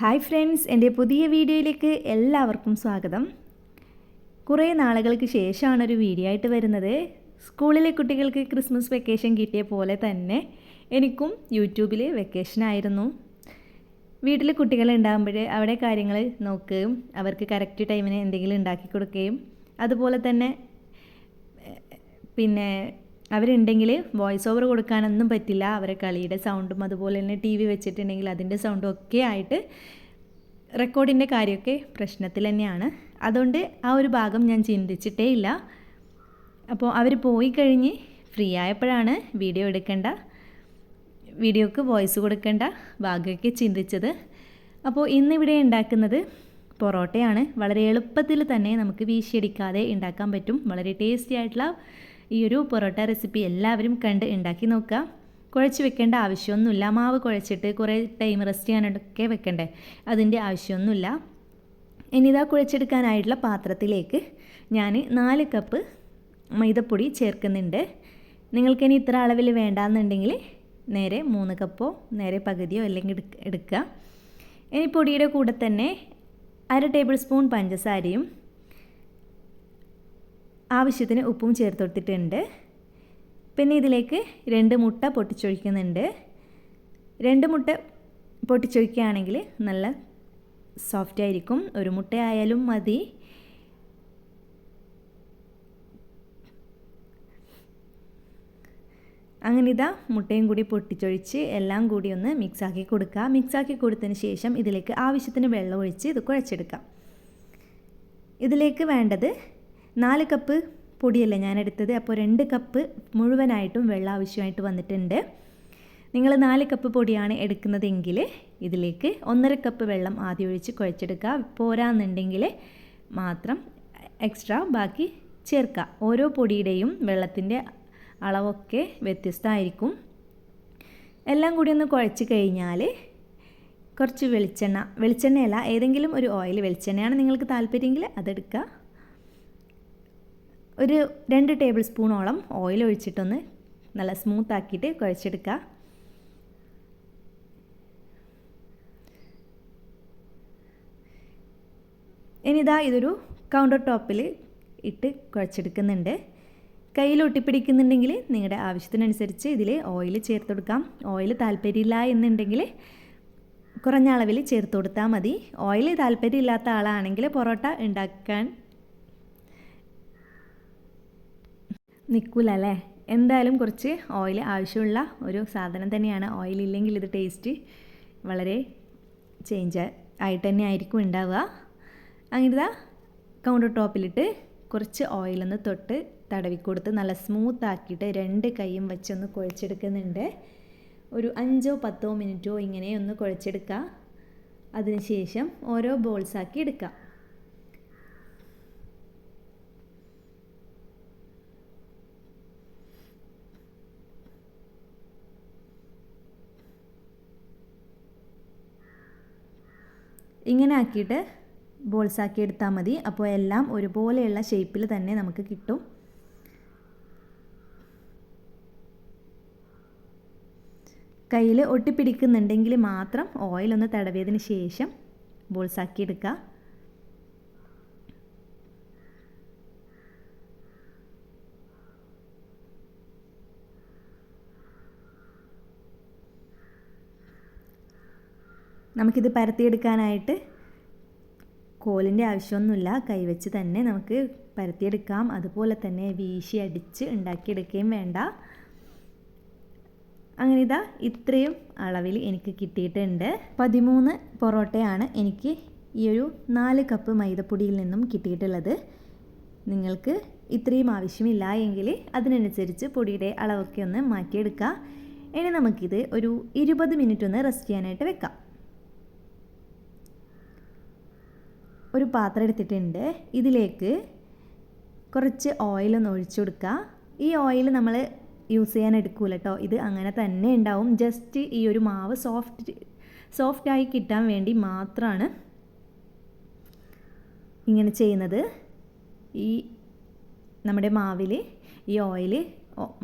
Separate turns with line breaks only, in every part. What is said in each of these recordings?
Hi friends എന്റെ പുതിയ വീഡിയോയിലേക്ക് എല്ലാവർക്കും സ്വാഗതം. കുറേ നാളുകൾക്ക് ശേഷമാണ് ഒരു വീഡിയോ ആയിട്ട് വരുന്നത്. സ്കൂളിലെ കുട്ടികൾക്ക് ക്രിസ്മസ് വെക്കേഷൻ കിട്ടിയ പോലെ തന്നെ എനിക്കും യൂട്യൂബിൽ വെക്കേഷൻ ആയിരുന്നു. വീട്ടിൽ കുട്ടികൾ ഉണ്ടാകുമ്പോൾ അവിടെ കാര്യങ്ങൾ നോക്കുകയും അവർക്ക് കറക്റ്റ് ടൈമിന് എന്തെങ്കിലും ഉണ്ടാക്കി കൊടുക്കുകയും അതുപോലെ തന്നെ പിന്നെ അവരുണ്ടെങ്കിൽ വോയിസ് ഓവർ കൊടുക്കാനൊന്നും പറ്റില്ല. അവരെ കളിയുടെ സൗണ്ടും അതുപോലെ തന്നെ ടി വി വെച്ചിട്ടുണ്ടെങ്കിൽ അതിന്റെ സൗണ്ടും ഒക്കെ ആയിട്ട് റെക്കോർഡിന്റെ കാര്യമൊക്കെ പ്രശ്നത്തിൽ തന്നെയാണ്. അതുകൊണ്ട് ആ ഒരു ഭാഗം ഞാൻ ചിന്തിച്ചിട്ടേ ഇല്ല. അപ്പോൾ അവർ പോയി കഴിഞ്ഞ് ഫ്രീ ആയപ്പോഴാണ് വീഡിയോ എടുക്കേണ്ട. വീഡിയോക്ക് വോയിസ് കൊടുക്കേണ്ട ഭാഗമൊക്കെ ചിന്തിച്ചത്. അപ്പോൾ ഇന്നിവിടെ ഉണ്ടാക്കുന്നത് പൊറോട്ടയാണ്. വളരെ എളുപ്പത്തിൽ തന്നെ നമുക്ക് വീശിയടിക്കാതെ ഉണ്ടാക്കാൻ പറ്റും. വളരെ ടേസ്റ്റി ആയിട്ടുള്ള ഈ ഒരു പൊറോട്ട റെസിപ്പി എല്ലാവരും കണ്ട് ഉണ്ടാക്കി നോക്കുക കുഴച്ച് വെക്കേണ്ട ആവശ്യമൊന്നുമില്ല മാവ് കുഴച്ചിട്ട് കുറേ ടൈം റെസ്റ്റ് ചെയ്യാനൊക്കെ വെക്കണ്ടേ? അതിന്റെ ആവശ്യമൊന്നുമില്ല ഇനി ഇതാ കുഴച്ചെടുക്കാനായിട്ടുള്ള പാത്രത്തിലേക്ക് ഞാൻ നാല് കപ്പ് മൈദപ്പൊടി ചേർക്കുന്നുണ്ട്. നിങ്ങൾക്കിനി ഇത്ര അളവിൽ വേണ്ടാന്നുണ്ടെങ്കിൽ നേരെ മൂന്ന് കപ്പോ നേരെ പകുതിയോ അല്ലെങ്കിൽ എടുക്കുക ഇനി പൊടിയുടെ കൂടെ തന്നെ അര ടേബിൾ സ്പൂൺ പഞ്ചസാരയും ആവശ്യത്തിന് ഉപ്പും ചേർത്ത് കൊടുത്തിട്ടുണ്ട് പിന്നെ ഇതിലേക്ക് രണ്ട് മുട്ട പൊട്ടിച്ചൊഴിക്കുന്നുണ്ട്. രണ്ട് മുട്ട പൊട്ടിച്ചൊഴിക്കുകയാണെങ്കിൽ നല്ല സോഫ്റ്റ് ആയിരിക്കും. ഒരു മുട്ട ആയാലും മതി. അങ്ങനെ ഇതാ മുട്ടയും കൂടി പൊട്ടിച്ചൊഴിച്ച് എല്ലാം കൂടി ഒന്ന് മിക്സാക്കി കൊടുക്കുക. മിക്സാക്കി കൊടുത്തതിന് ശേഷം ഇതിലേക്ക് ആവശ്യത്തിന് വെള്ളം ഒഴിച്ച് ഇത് കുഴച്ചെടുക്കാം. ഇതിലേക്ക് വേണ്ടത് നാല് കപ്പ് പൊടിയല്ല ഞാൻ എടുത്തത് അപ്പോൾ രണ്ട് കപ്പ് മുഴുവനായിട്ടും വെള്ളം ആവശ്യമായിട്ട് വന്നിട്ടുണ്ട്. നിങ്ങൾ നാല് കപ്പ് പൊടിയാണ് എടുക്കുന്നതെങ്കിൽ ഇതിലേക്ക് ഒന്നര കപ്പ് വെള്ളം ആദ്യം ഒഴിച്ച് കുഴച്ചെടുക്കുക. പോരാന്നുണ്ടെങ്കിൽ മാത്രം എക്സ്ട്രാ ബാക്കി ചേർക്കുക. ഓരോ പൊടിയുടെയും വെള്ളത്തിന്റെ അളവൊക്കെ വ്യത്യസ്തമായിരിക്കും. എല്ലാം കൂടി ഒന്ന് കുഴച്ച് കഴിഞ്ഞാൽ കുറച്ച് വെളിച്ചെണ്ണ വെളിച്ചെണ്ണയല്ല ഏതെങ്കിലും ഒരു ഓയിൽ വെളിച്ചെണ്ണയാണ് നിങ്ങൾക്ക് താല്പര്യമെങ്കിൽ അതെടുക്കുക. ഒരു രണ്ട് ടേബിൾ സ്പൂണോളം ഓയിൽ ഒഴിച്ചിട്ടൊന്ന് നല്ല സ്മൂത്ത് ആക്കിയിട്ട് കുഴച്ചെടുക്കുക. ഇനിതാ ഇതൊരു കൗണ്ടർ ടോപ്പിൽ ഇട്ട് കുഴച്ചെടുക്കുന്നുണ്ട്. കയ്യിൽ ഒട്ടിപ്പിടിക്കുന്നുണ്ടെങ്കിൽ നിങ്ങളുടെ ആവശ്യത്തിനനുസരിച്ച് ഇതിൽ ഓയിൽ ചേർത്ത് കൊടുക്കാം. ഓയിൽ താല്പര്യമില്ല എന്നുണ്ടെങ്കിൽ കുറഞ്ഞ അളവിൽ ചേർത്ത് കൊടുത്താൽ മതി. ഓയിൽ താല്പര്യമില്ലാത്ത ആളാണെങ്കിൽ പൊറോട്ട ഉണ്ടാക്കാൻ നിൽക്കില്ല അല്ലേ എന്തായാലും കുറച്ച് ഓയിൽ ആവശ്യമുള്ള ഒരു സാധനം തന്നെയാണ്. ഓയിൽ ഇല്ലെങ്കിൽ ഇത് ടേസ്റ്റ് വളരെ ചേഞ്ച് ആയിട്ട് തന്നെ ആയിരിക്കും ഉണ്ടാവുക. അങ്ങനെ കൗണ്ടർ ടോപ്പിലിട്ട് കുറച്ച് ഓയിലൊന്ന് തൊട്ട് തടവിക്കൊടുത്ത് നല്ല സ്മൂത്ത് ആക്കിയിട്ട് രണ്ട് കൈയും വെച്ചൊന്ന് കുഴച്ചെടുക്കുന്നുണ്ട്. ഒരു അഞ്ചോ പത്തോ മിനിറ്റോ ഇങ്ങനെ ഒന്ന് കുഴച്ചെടുക്കുക. അതിനുശേഷം ഓരോ ബോൾസാക്കി എടുക്കുക. ഇങ്ങനെ ആക്കിയിട്ട് ബോൾസാക്കി എടുത്താൽ മതി. അപ്പോൾ എല്ലാം ഒരുപോലെയുള്ള ഷേപ്പിൽ തന്നെ നമുക്ക് കിട്ടും. കയ്യിൽ ഒട്ടിപ്പിടിക്കുന്നുണ്ടെങ്കിൽ മാത്രം ഓയിലൊന്ന് തടവിയതിന് ശേഷം ബോൾസാക്കി എടുക്കുക. നമുക്കിത് പരത്തിയെടുക്കാനായിട്ട് കോലിന്റെ ആവശ്യമൊന്നുമില്ല. കൈവച്ച് തന്നെ നമുക്ക് പരത്തിയെടുക്കാം. അതുപോലെ തന്നെ വീശി അടിച്ച് ഉണ്ടാക്കിയെടുക്കുകയും വേണ്ട. അങ്ങനെ ഇതാ ഇത്രയും അളവിൽ എനിക്ക് കിട്ടിയിട്ടുണ്ട്. പതിമൂന്ന് പൊറോട്ടയാണ് എനിക്ക് ഈ ഒരു നാല് കപ്പ് മൈദപ്പൊടിയിൽ നിന്നും കിട്ടിയിട്ടുള്ളത്. നിങ്ങൾക്ക് ഇത്രയും ആവശ്യമില്ല എങ്കിൽ അതിനനുസരിച്ച് പൊടിയുടെ അളവൊക്കെ ഒന്ന് മാറ്റിയെടുക്കുക ഇനി നമുക്കിത് ഒരു ഇരുപത് മിനിറ്റ് ഒന്ന് റെസ്റ്റ് ചെയ്യാനായിട്ട് വെക്കാം. ഒരു പാത്രം എടുത്തിട്ടുണ്ട്. ഇതിലേക്ക് കുറച്ച് ഓയിലൊന്ന് ഒഴിച്ചു കൊടുക്കുക. ഈ ഓയിൽ നമ്മൾ യൂസ് ചെയ്യാൻ എടുക്കൂല കേട്ടോ ഇത് അങ്ങനെ തന്നെ ഉണ്ടാവും. ജസ്റ്റ് ഈ ഒരു മാവ് സോഫ്റ്റ് സോഫ്റ്റായി കിട്ടാൻ വേണ്ടി മാത്രമാണ് ഇങ്ങനെ ചെയ്യുന്നത്. ഈ നമ്മുടെ മാവിൽ ഈ ഓയിൽ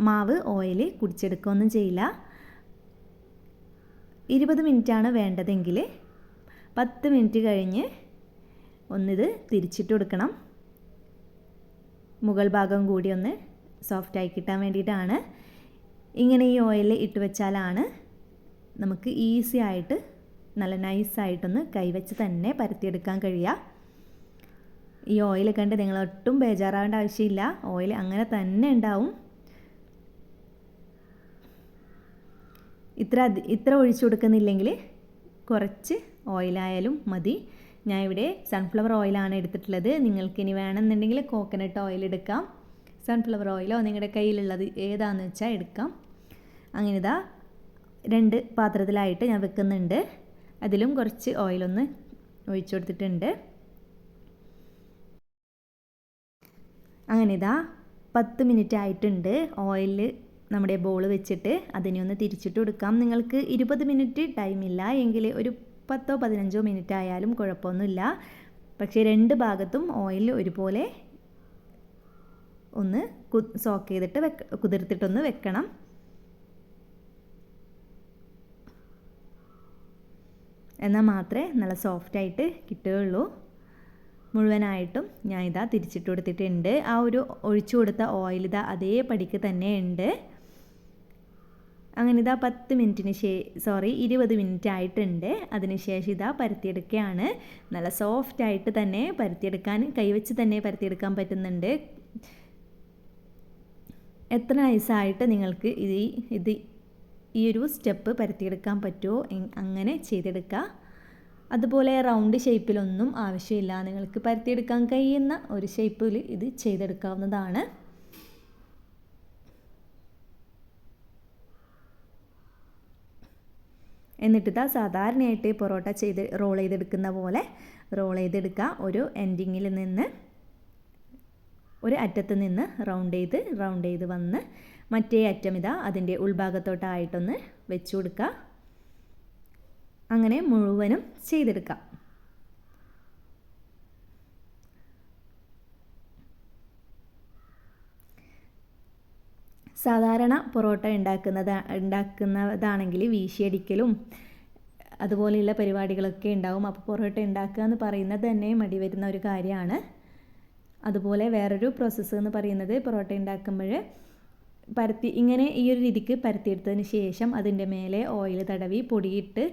മാവ് ഓയിൽ കുടിച്ചെടുക്കുകയൊന്നും ചെയ്യില്ല. ഇരുപത് മിനിറ്റാണ് വേണ്ടതെങ്കിൽ പത്ത് മിനിറ്റ് കഴിഞ്ഞ് ഒന്നിത് തിരിച്ചിട്ട് കൊടുക്കണം. മുകൾ ഭാഗം കൂടി ഒന്ന് സോഫ്റ്റ് ആയി കിട്ടാൻ വേണ്ടിയിട്ടാണ്. ഇങ്ങനെ ഈ ഓയിൽ ഇട്ട് വെച്ചാലാണ് നമുക്ക് ഈസി ആയിട്ട് നല്ല നൈസായിട്ടൊന്ന് കൈവച്ച് തന്നെ പരത്തിയെടുക്കാൻ കഴിയുക. ഈ ഓയിൽ കണ്ട് നിങ്ങൾ ഒട്ടും ബേജാറാവേണ്ട ആവശ്യമില്ല. ഓയിൽ അങ്ങനെ തന്നെ ഉണ്ടാവും. ഇത്ര ഇത്ര ഒഴിച്ചു കൊടുക്കുന്നില്ലെങ്കിൽ കുറച്ച് ഓയിലായാലും മതി. ഞാൻ ഇവിടെ സൺഫ്ലവർ ഓയിലാണ് എടുത്തിട്ടുള്ളത്. നിങ്ങൾക്ക് ഇനി വേണമെന്നുണ്ടെങ്കിൽ കോക്കനട്ട് ഓയിൽ എടുക്കാം. സൺഫ്ലവർ ഓയിലോ നിങ്ങളുടെ കയ്യിലുള്ളത് ഏതാണെന്ന് വെച്ചാൽ എടുക്കാം. അങ്ങനെ ഇതാ രണ്ട് പാത്രത്തിലായിട്ട് ഞാൻ വെക്കുന്നുണ്ട്. അതിലും കുറച്ച് ഓയിലൊന്ന് ഒഴിച്ചു കൊടുത്തിട്ടുണ്ട്. അങ്ങനെ ഇതാ പത്ത് മിനിറ്റ് ആയിട്ടുണ്ട്. ഓയിൽ നമ്മുടെ ബോൾ വെച്ചിട്ട് അതിനെ ഒന്ന് തിരിച്ചിട്ട് കൊടുക്കാം. നിങ്ങൾക്ക് ഇരുപത് മിനിറ്റ് ടൈമില്ല എങ്കിൽ ഒരു പത്തോ പതിനഞ്ചോ മിനിറ്റ് ആയാലും കുഴപ്പമൊന്നുമില്ല. പക്ഷേ രണ്ട് ഭാഗത്തും ഓയിൽ ഒരുപോലെ ഒന്ന് സോക്ക് ചെയ്തിട്ട് വെക്ക കുതിർത്തിട്ടൊന്ന് വെക്കണം. എന്നാൽ മാത്രമേ നല്ല സോഫ്റ്റായിട്ട് കിട്ടുകയുള്ളൂ. മുഴുവനായിട്ടും ഞാൻ ഇതാ തിരിച്ചിട്ട് കൊടുത്തിട്ടുണ്ട്. ആ ഒരു ഒഴിച്ചു കൊടുത്ത ഓയിൽ ഇതാ അതേ പടിക്ക് തന്നെ ഉണ്ട്. അങ്ങനെ ഇതാ പത്ത് മിനിറ്റിന് ശേ സോറി ഇരുപത് മിനിറ്റ് ആയിട്ടുണ്ട്. അതിനുശേഷം ഇതാ പരത്തിയെടുക്കുകയാണ്. നല്ല സോഫ്റ്റ് ആയിട്ട് തന്നെ പരത്തിയെടുക്കാൻ കൈവച്ച് തന്നെ പരത്തിയെടുക്കാൻ പറ്റുന്നുണ്ട്. എത്ര നൈസായിട്ട് നിങ്ങൾക്ക് ഇത് ഇത് ഈ ഒരു സ്റ്റെപ്പ് പരത്തിയെടുക്കാൻ പറ്റുമോ അങ്ങനെ ചെയ്തെടുക്കുക. അതുപോലെ റൗണ്ട് ഷേപ്പിലൊന്നും ആവശ്യമില്ല. നിങ്ങൾക്ക് പരത്തിയെടുക്കാൻ കഴിയുന്ന ഒരു ഷേപ്പിൽ ഇത് ചെയ്തെടുക്കാവുന്നതാണ്. എന്നിട്ട് ഇതാ സാധാരണയായിട്ട് പൊറോട്ട ചെയ്ത് റോൾ ചെയ്തെടുക്കുന്ന പോലെ റോൾ ചെയ്തെടുക്കുക ഒരു എൻഡിങ്ങിൽ നിന്ന് ഒരു അറ്റത്ത് നിന്ന് റൗണ്ട് ചെയ്ത് റൗണ്ട് ചെയ്ത് വന്ന് മറ്റേ അറ്റം ഇതാ അതിന്റെ ഉൾഭാഗത്തോട്ടായിട്ടൊന്ന് വെച്ചു കൊടുക്കുക അങ്ങനെ മുഴുവനും ചെയ്തെടുക്കാം. സാധാരണ പൊറോട്ട ഉണ്ടാക്കുന്നത് ഉണ്ടാക്കുന്നതാണെങ്കിൽ വീശിയടിക്കലും അതുപോലെയുള്ള പരിപാടികളൊക്കെ ഉണ്ടാവും. അപ്പോൾ പൊറോട്ട ഉണ്ടാക്കുക എന്ന് പറയുന്നത് തന്നെ മടി വരുന്ന ഒരു കാര്യമാണ്. അതുപോലെ വേറൊരു പ്രോസസ്സ് എന്ന് പറയുന്നത് പൊറോട്ട ഉണ്ടാക്കുമ്പോൾ പരത്തി ഇങ്ങനെ ഈ ഒരു രീതിക്ക് പരത്തിയെടുത്തതിന് ശേഷം അതിന്റെ മേലെ ഓയിൽ തടവി പൊടിയിട്ട്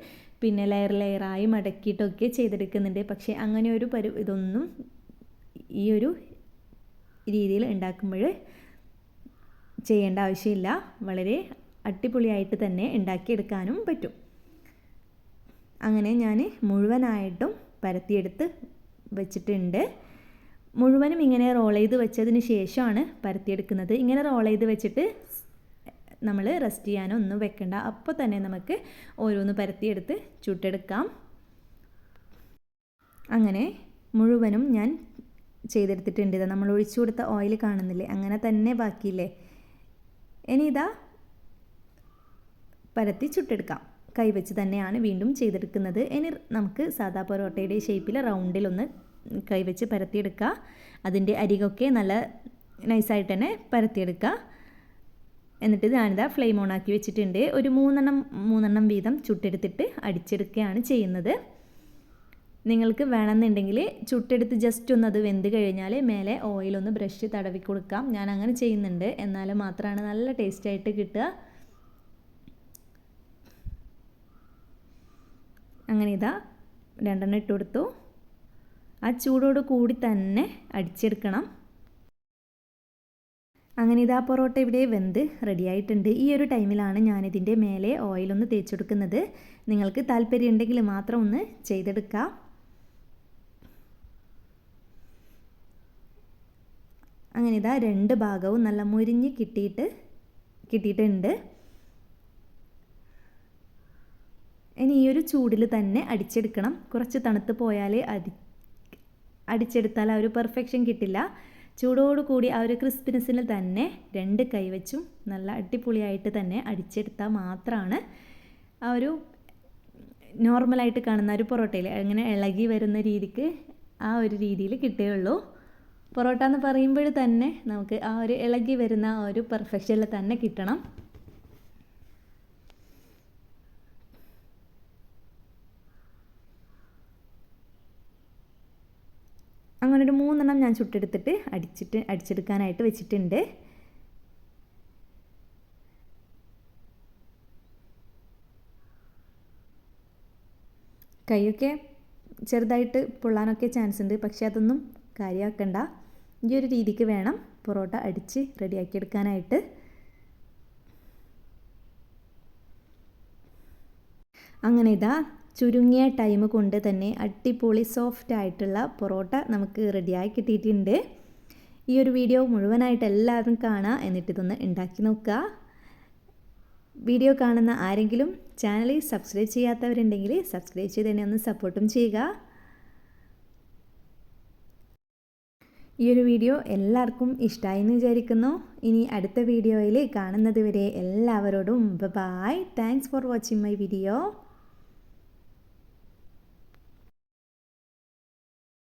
പിന്നെ ലെയർ ലെയറായി മടക്കിയിട്ടൊക്കെ ചെയ്തെടുക്കുന്നുണ്ട്. പക്ഷേ അങ്ങനെ ഒരു പരു ഇതൊന്നും ഈ ഒരു രീതിയിൽ ഉണ്ടാക്കുമ്പോൾ ചെയ്യേണ്ട ആവശ്യമില്ല. വളരെ അടിപൊളിയായിട്ട് തന്നെ ഉണ്ടാക്കിയെടുക്കാനും പറ്റും. അങ്ങനെ ഞാൻ മുഴുവനായിട്ടും പരത്തിയെടുത്ത് വെച്ചിട്ടുണ്ട്. മുഴുവനും ഇങ്ങനെ റോൾ ചെയ്ത് വെച്ചതിന് ശേഷമാണ് പരത്തിയെടുക്കുന്നത്. ഇങ്ങനെ റോൾ ചെയ്ത് വെച്ചിട്ട് നമ്മൾ റെസ്റ്റ് ചെയ്യാനോ ഒന്നും വെക്കണ്ട. അപ്പോൾ തന്നെ നമുക്ക് ഓരോന്ന് പരത്തിയെടുത്ത് ചുട്ടെടുക്കാം. അങ്ങനെ മുഴുവനും ഞാൻ ചെയ്തെടുത്തിട്ടുണ്ട്. നമ്മൾ ഒഴിച്ചു കൊടുത്ത ഓയിൽ കാണുന്നില്ലേ? അങ്ങനെ തന്നെ ബാക്കിയില്ലേ? ഇനി ഇതാ പരത്തി ചുട്ടെടുക്കാം. കൈവച്ച് തന്നെയാണ് വീണ്ടും ചെയ്തെടുക്കുന്നത്. ഇനി നമുക്ക് സാദാ പൊറോട്ടയുടെ ഷേപ്പിൽ റൗണ്ടിലൊന്ന് കൈവച്ച് പരത്തിയെടുക്കുക. അതിന്റെ അരികൊക്കെ നല്ല നൈസായിട്ട് തന്നെ പരത്തിയെടുക്കുക. എന്നിട്ട് ഞാനിതാ ഫ്ലെയിം ഓൺ ആക്കി വെച്ചിട്ടുണ്ട്. ഒരു മൂന്നെണ്ണം മൂന്നെണ്ണം വീതം ചുട്ടെടുത്തിട്ട് അടിച്ചെടുക്കുകയാണ് ചെയ്യുന്നത്. നിങ്ങൾക്ക് വേണമെന്നുണ്ടെങ്കിൽ ചുട്ടെടുത്ത് ജസ്റ്റ് ഒന്ന് അത് വെന്ത് കഴിഞ്ഞാൽ മേലെ ഓയിലൊന്ന് ബ്രഷ് തടവി കൊടുക്കാം. ഞാൻ അങ്ങനെ ചെയ്യുന്നുണ്ട്. എന്നാൽ മാത്രമാണ് നല്ല ടേസ്റ്റ് ആയിട്ട് കിട്ടുക. അങ്ങനെ ഇതാ രണ്ടെണ്ണം ഇട്ട് കൊടുത്തു. ആ ചൂടോട് കൂടി തന്നെ അടിച്ചെടുക്കണം. അങ്ങനെ ഇതാ പൊറോട്ട ഇവിടെ വെന്ത് റെഡിയായിട്ടുണ്ട് ഈ ഒരു ടൈമിലാണ് ഞാനിതിന്റെ മേലെ ഓയിലൊന്ന് തേച്ചെടുക്കുന്നത് നിങ്ങൾക്ക് താല്പര്യം ഉണ്ടെങ്കിൽ മാത്രം ഒന്ന് ചെയ്തെടുക്കാം. അങ്ങനെ ഇതാ രണ്ട് ഭാഗവും നല്ല മുരിഞ്ഞ് കിട്ടിയിട്ട് കിട്ടിയിട്ടുണ്ട്. ഇനി ഈ ഒരു ചൂടിൽ തന്നെ അടിച്ചെടുക്കണം. കുറച്ച് തണുത്ത് പോയാലേ അടി അടിച്ചെടുത്താൽ ആ ഒരു പെർഫെക്ഷൻ കിട്ടില്ല. ചൂടോട് കൂടി ആ ഒരു ക്രിസ്പിനെസ്സിൽ തന്നെ രണ്ട് കൈവച്ചും നല്ല അടിപൊളിയായിട്ട് തന്നെ അടിച്ചെടുത്താൽ മാത്രമാണ് ആ ഒരു നോർമലായിട്ട് കാണുന്ന ഒരു പൊറോട്ടയിൽ അങ്ങനെ ഇളകി വരുന്ന രീതിക്ക് ആ ഒരു രീതിയിൽ കിട്ടുകയുള്ളൂ. പൊറോട്ട എന്ന് പറയുമ്പോൾ തന്നെ നമുക്ക് ആ ഒരു ഇളകി വരുന്ന ആ ഒരു പെർഫെക്ഷനിൽ തന്നെ കിട്ടണം. അങ്ങനെ ഒരു മൂന്നെണ്ണം ഞാൻ ചുട്ടെടുത്തിട്ട് അടിച്ചിട്ട് അടിച്ചെടുക്കാനായിട്ട് വെച്ചിട്ടുണ്ട്. കൈയൊക്കെ ചെറുതായിട്ട് പൊള്ളാനൊക്കെ ചാൻസ് ഉണ്ട് പക്ഷേ അതൊന്നും കാര്യമാക്കണ്ട ഈ ഒരു രീതിക്ക് വേണം പൊറോട്ട അടിച്ച് റെഡിയാക്കി എടുക്കാനായിട്ട് അങ്ങനെ ഇതാ ചുരുങ്ങിയ ടൈം കൊണ്ട് തന്നെ അടിപൊളി സോഫ്റ്റ് ആയിട്ടുള്ള പൊറോട്ട നമുക്ക് റെഡിയായി കിട്ടിയിട്ടുണ്ട്. ഈ ഒരു വീഡിയോ മുഴുവനായിട്ട് എല്ലാവരും കാണുക എന്നിട്ട് ഇതൊന്ന് ഉണ്ടാക്കി നോക്കുക വീഡിയോ കാണുന്ന ആരെങ്കിലും ചാനൽ സബ്സ്ക്രൈബ് ചെയ്യാത്തവരുണ്ടെങ്കിൽ സബ്സ്ക്രൈബ് ചെയ്ത് തന്നെ ഒന്ന് സപ്പോർട്ടും ചെയ്യുക. ഈ ഒരു വീഡിയോ എല്ലാവർക്കും ഇഷ്ടമായി എന്ന് വിചാരിക്കുന്നു. ഇനി അടുത്ത വീഡിയോയിൽ കാണുന്നത് വരെ എല്ലാവരോടും bye thanks for watching my video